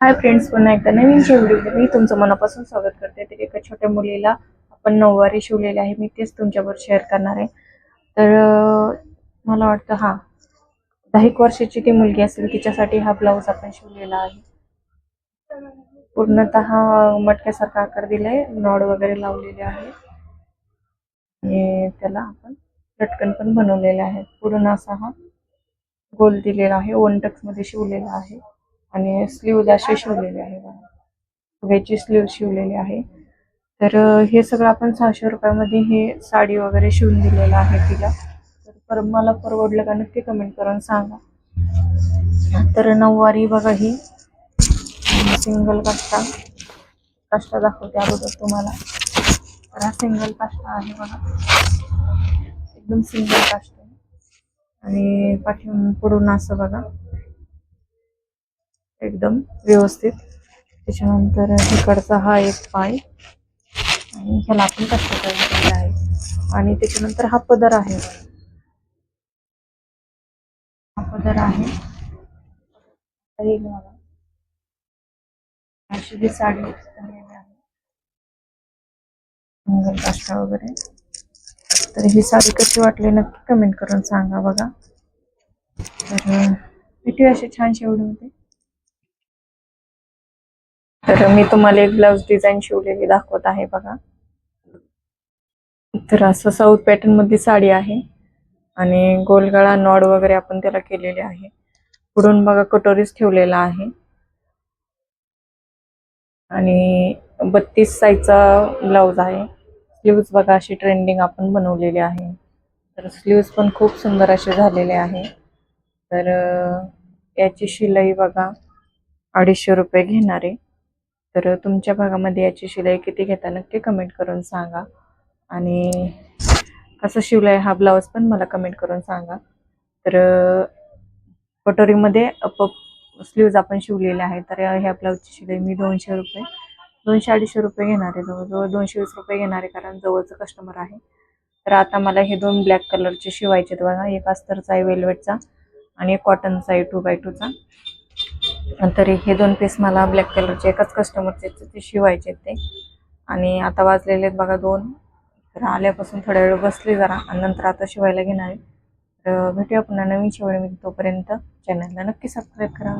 Hi friends पुन्हा एकदा नवीन व्हिडिओमध्ये मी तुमचं मनापासून स्वागत करते. तर एका छोट्या मुलीला आपण नऊवारी शिवलेली आहे. मी तेच तुमच्यावर शेअर करणार आहे. तर मला वाटतं हा दहा एक वर्षाची ती मुलगी असेल तिच्यासाठी हा ब्लाऊज आपण शिवलेला आहे. पूर्णतः मटक्यासारखा आकार दिलाय. नॉड वगैरे लावलेले आहे आणि त्याला आपण लटकन पण बनवलेले आहे. पूर्ण असा हा गोल दिलेला आहे. ओन टक्समध्ये शिवलेला आहे. आणि स्लीव्ह असे शिवलेले आहे बघा. स्लीव शिवलेली आहे. तर हे सगळं आपण सहाशे रुपयामध्ये हे साडी वगैरे शिवून दिलेलं आहे तिला. तर पर मला परवडलं का नक्की कमेंट करून सांगा. तर नऊवारी बघा ही. सिंगल काष्टा. काष्टा दाखवते अगोदर तुम्हाला. तर हा सिंगल काष्टा आहे बघा. एकदम सिंगल काष्टा आणि पाठीमागून पुढून असं बघा. एकदम व्यवस्थित. त्याच्यानंतर इकडचा हा एक पाय. आणि ह्याला आपण कष्ट केलेला आहे. आणि त्याच्यानंतर हा पदर आहे. हा पदर आहे. अशी ही साडी झालेली आहे. मंगल काष्टा वगैरे. तर ही साडी कशी वाटली नक्की कमेंट करून सांगा बघा. तर किती अशी छान शेवडी होते तर मी तुम्हाला एक ब्लाउज डिझाईन शिवलेली दाखवत आहे बघा. तर असं साऊथ पॅटर्नमध्ये साडी आहे आणि गोलगळा नॉड वगैरे आपण त्याला केलेले आहे. पुढून बघा कटोरीच ठेवलेला आहे. आणि बत्तीस साईजचा ब्लाउज आहे. स्लीव्ज बघा अशी ट्रेंडिंग आपण बनवलेली आहे. तर स्लीव्ज पण खूप सुंदर असे झालेले आहे. तर याची शिलाई बघा अडीचशे रुपये घेणारे. तर तुमच्या भागामध्ये याची शिलाई किती घेता नक्की कमेंट करून सांगा. आणि कसं शिवलाय हा ब्लाऊज पण मला कमेंट करून सांगा. तर कटोरीमध्ये अप स्लीव्ज आपण शिवलेले आहे तर ह्या ब्लाऊजची शिलाई मी दोनशे रुपये दोनशे अडीचशे रुपये घेणार आहे. जवळजवळ दोनशे वीस रुपये घेणार आहे कारण जवळचं कस्टमर आहे. तर आता मला हे दोन ब्लॅक कलरचे शिवायचे आहेत बघा. एक अस्तरचा आहे वेल्वेटचा आणि एक कॉटनचा आहे टू बाय टूचा नंतर हे दोन पीस मला ब्लॅक कलरचे एकाच कस्टमरचे ते शिवायचे आहेत ते. आणि आता वाजलेले आहेत बघा दोन. तर आल्यापासून थोड्या वेळ बसली जरा आणि नंतर आता शिवायला घेणार आहे. तर भेटूया पुन्हा नवीन शिवाय मी तोपर्यंत. चॅनलला नक्की सबस्क्राईब करा.